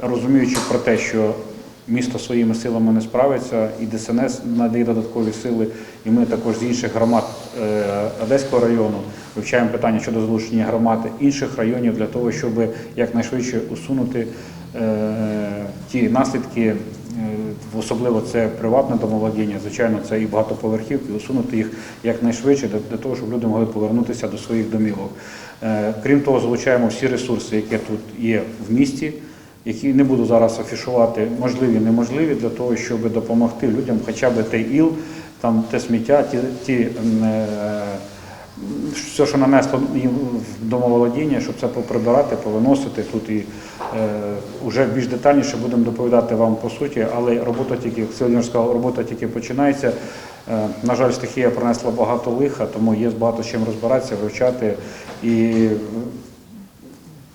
Розуміючи про те, що місто своїми силами не справиться, і ДСНС надає додаткові сили, і ми також з інших громад е, Одеського району вивчаємо питання щодо залучення громад інших районів для того, щоб якнайшвидше усунути е, ті наслідки, е, особливо це приватне домоволодіння, звичайно, це і багатоповерхівки, усунути їх якнайшвидше для, того, щоб люди могли повернутися до своїх домівок. Крім того, залучаємо всі ресурси, які тут є в місті, які не буду зараз афішувати, можливі, неможливі, для того, щоб допомогти людям, хоча б той іл, там те сміття, ті, ті е, все, що нанесло їм в домоволодіння, щоб це поприбирати, повиносити тут і е, вже більш детальніше будемо доповідати вам по суті, але робота тільки, сьогодні сказав, робота тільки починається. Е, на жаль, стихія принесла багато лиха, тому є багато чим розбиратися, вивчати і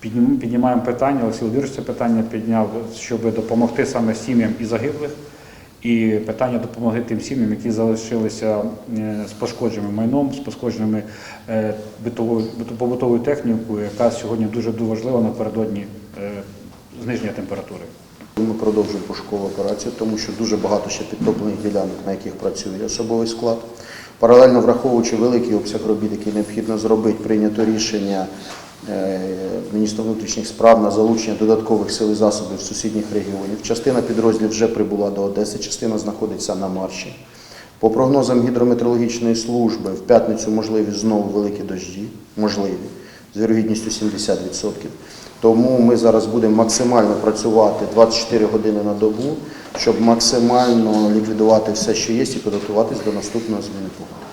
Піднімаємо питання, Олексій Володимирович це питання підняв, щоб допомогти саме сім'ям і загиблих, і питання допомоги тим сім'ям, які залишилися е, з пошкодженим майном, з пошкодженими е, побутовою технікою, яка сьогодні дуже важлива напередодні е, зниження температури. Ми продовжуємо пошукову операцію, тому що дуже багато ще підтоплених ділянок, на яких працює особовий склад. Паралельно враховуючи великий обсяг робіт, який необхідно зробити, прийнято рішення міністра внутрішніх справ на залучення додаткових сил і засобів сусідніх регіонів. Частина підрозділів вже прибула до Одеси, частина знаходиться на марші. По прогнозам гідрометеорологічної служби, в п'ятницю можливі знову великі дожді, можливі, з вірогідністю 70%. Тому ми зараз будемо максимально працювати 24 години на добу, щоб максимально ліквідувати все, що є, і підготуватись до наступного зміни погоди.